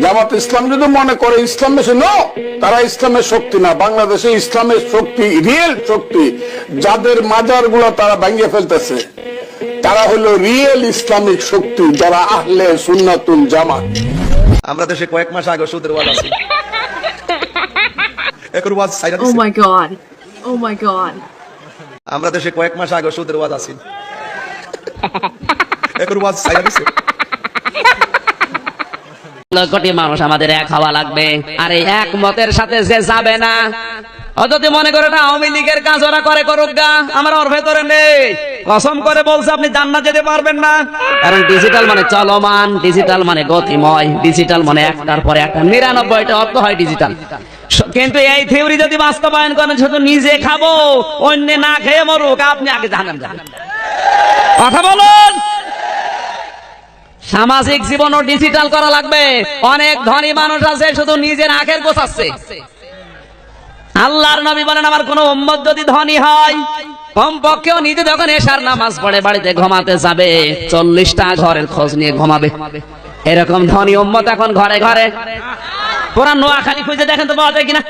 জামাত ইসলাম যদি মনে করে ইসলাম বেশি নো তারা ইসলামের শক্তি না। বাংলাদেশে ইসলামের শক্তি রিয়েল শক্তি যাদের মাজারগুলো তারা ভাঙ্গে ফেলতেছে তারা হলো রিয়েল ইসলামিক শক্তি যারা আহলে সুন্নাতুল জামাত। আমরা দেশে কয়েক মাস আগে সুদের ওয়াজ আছে এখন ওয়াজ সাইরা Oh my god. Oh my god. আমরা দেশে কয়েক মাস আগে সুদের ওয়াজ আছে এখন ওয়াজ সাইরা দিছে। কোটি মানুষ আমাদের এক হওয়া লাগবে। আর এই এক মতের সাথে যে যাবে না। যদি মনে করে এটা আওয়ামী লীগের কাজ, ওরা করে করুক গা। আমার ওর ভেতরে নেই। কসম করে বলছে, আপনি জান্নাত যেতে পারবেন না। কারণ ডিজিটাল মানে চলমান ডিজিটাল মানে গতিময় ডিজিটাল মানে একটার পরে একটা। নিরানব্বইটা অর্থ হয় ডিজিটাল কিন্তু এই থিওরি যদি বাস্তবায়ন করেন, শুধু নিজে খাব, অন্য না খেয়ে মরুক, আপনি আগে জানান কথা বলুন! সামাজিক জীবনও ডিজিটাল করা লাগবে। অনেক ধনী মানুষ আছে, শুধু নিজের আখের গোছাচ্ছে আল্লাহর নবী বলেন, আমার কোন উম্মত যদি ধনী হয়, কমপক্ষেও নিজে যখন এশার নামাজ পড়ে, বাড়িতে ঘুমাতে যাবে, চল্লিশটা ঘরের খোঁজ নিয়ে ঘুমাবে। এরকম ধনী উম্মত এখন ঘরে ঘরে। পুরা নোয়াখালী খুঁজে দেখেন তো পাওয়া যায় কিনা?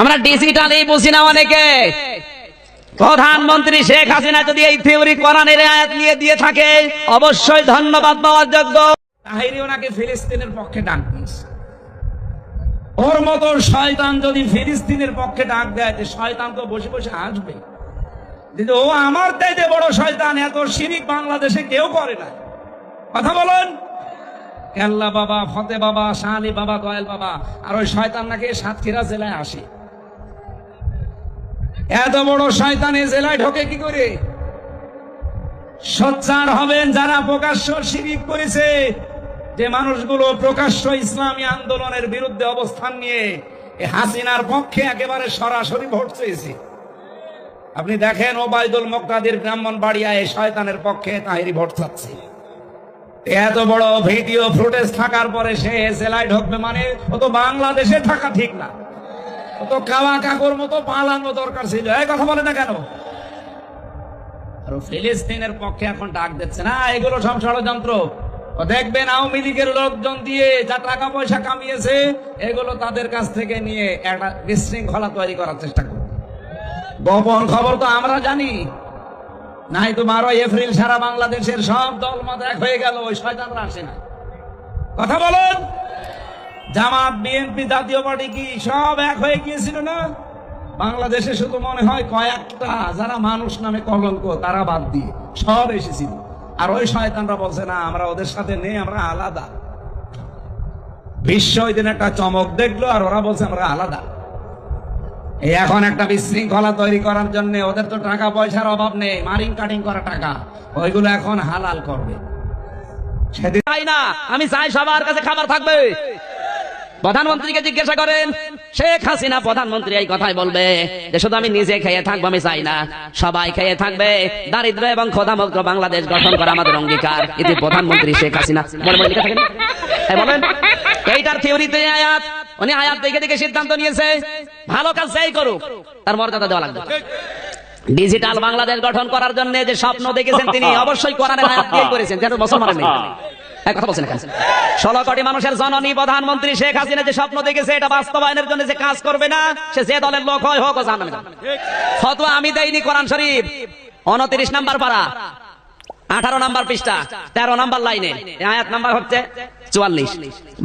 আমরা ডিজিটালি বুঝি না অনেকে। প্রধানমন্ত্রী শেখ হাসিনা যদি এই থিওরি কোরআনের আয়াত নিয়ে দিয়ে থাকে, অবশ্যই ধন্যবাদ পাওয়ার যোগ্য। তাহিরি ওনাকে ফিলিস্তিনের পক্ষে ডাক দিয়েছে। ওর মতো শয়তান যদি ফিলিস্তিনের পক্ষে ডাক দেয়, যে শয়তান তো বসে বসে আসবে কিন্তু ও আমার চাইতে বড় শয়তান, এত শিরিক বাংলাদেশে কেউ করে না। কথা বলেন। কেল্লা বাবা, ফতে বাবা শাহালি বাবা, দয়াল বাবা, আর ওই শয়তান নাকি সাতক্ষীরা জেলায় আসে। এত বড় শয়তান জেলায় ঢোকে কি করে? সোচ্চার হবেন যারা প্রকাশ্য শিরিক করেছে, যে মানুষগুলো প্রকাশ্য ইসলামী আন্দোলনের বিরুদ্ধে অবস্থান নিয়ে হাসিনার পক্ষে একেবারে সরাসরি ভোট চেয়েছে। আপনি দেখেন ওবায়দুল মোক্তাদির ব্রাহ্মণ বাড়িয়ায় শয়তানের পক্ষে তাহিরি ভোট চাচ্ছে। এত বড় ভিডিও ফুটেজ থাকার পরে সে জেলায় ঢুকবে মানে ও তো বাংলাদেশে থাকা ঠিক না। তো কাওয়া কাকুর মতো পালানো দরকার ছিল। এই কথা বলে না কেন? আর ফিলিস্তিনের পক্ষে এখন ডাক দিচ্ছে না, এগুলো সব ষড়যন্ত্র। দেখবেন আওয়ামী লীগের লোকজন দিয়ে যা টাকা পয়সা কামিয়েছে, এগুলো তাদের কাছ থেকে নিয়ে একটা বিশৃঙ্খলা তৈরি করার চেষ্টা করবে। গোপন খবর তো আমরা জানি। নাই তো এপ্রিল সারা বাংলাদেশের সব দল মত এক হয়ে গেল, ওই শয়তানরা আসে না। কথা বলুন। জামাত বিএনপি জাতীয় পার্টি কি সব এক হয়ে গিয়েছিল না? বাংলাদেশে শুধু মনে হয় কয়েকটা, যারা মানুষ নামে কলঙ্ক, তারা বাদ দিয়ে সব এসেছিল। আর ওই শয়তানরা বলছে, না, আমরা ওদের সাথে নেই, আমরা আলাদা। বিশ্ব ওই দিন একটা চমক দেখল, আর ওরা বলছে, আমরা আলাদা। এখন একটা বিশৃঙ্খলা তৈরি করার জন্য ওদের তো টাকা পয়সার অভাব নেই, মারিং কাটিং করা টাকা, ওইগুলো এখন হালাল করবে। সেদিন না, আমি চাই সবার কাছে খাবার থাকবে। প্রধানমন্ত্রীকে জিজ্ঞাসা করেন শেখ হাসিনা প্রধানমন্ত্রী এই কথাই বলবে যে শুধু আমি নিজে খেয়ে থাকব আমি চাই না। সবাই খেয়ে থাকবে। দারিদ্র এবং ক্ষোধামুক্ত বাংলাদেশ গঠন করা আমাদের অঙ্গীকার। এটি প্রধানমন্ত্রী শেখ হাসিনা। মনে মনে লিখে থাকেন। বলেন এইটার থিওরিতে আয়াত উনি আয়াত দেখে দেখে সিদ্ধান্ত নিয়েছে ভালো কাজ যাই করুক তার মর্যাদা দেওয়া লাগবে। ডিজিটাল বাংলাদেশ গঠন করার জন্য যে স্বপ্ন দেখেছেন তিনি অবশ্যই কোরআনের আয়াত দিয়ে করেছেন যেন মুসলমানের নেই চুয়াল্লিশ।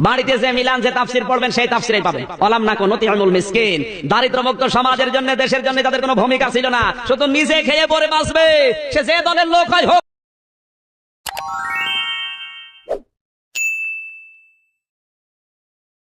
বাড়িতে যে মিলান যে তাফসির পড়বেন, সেই তাফসিরাই পাবেন। অলাম না কোন মুক্ত সমাজের জন্য, দেশের জন্য তাদের কোনো ভূমিকা ছিল না। শুধু নিজে খেয়ে পরে বাঁচবে, সে যে দলের লোক হয় হোক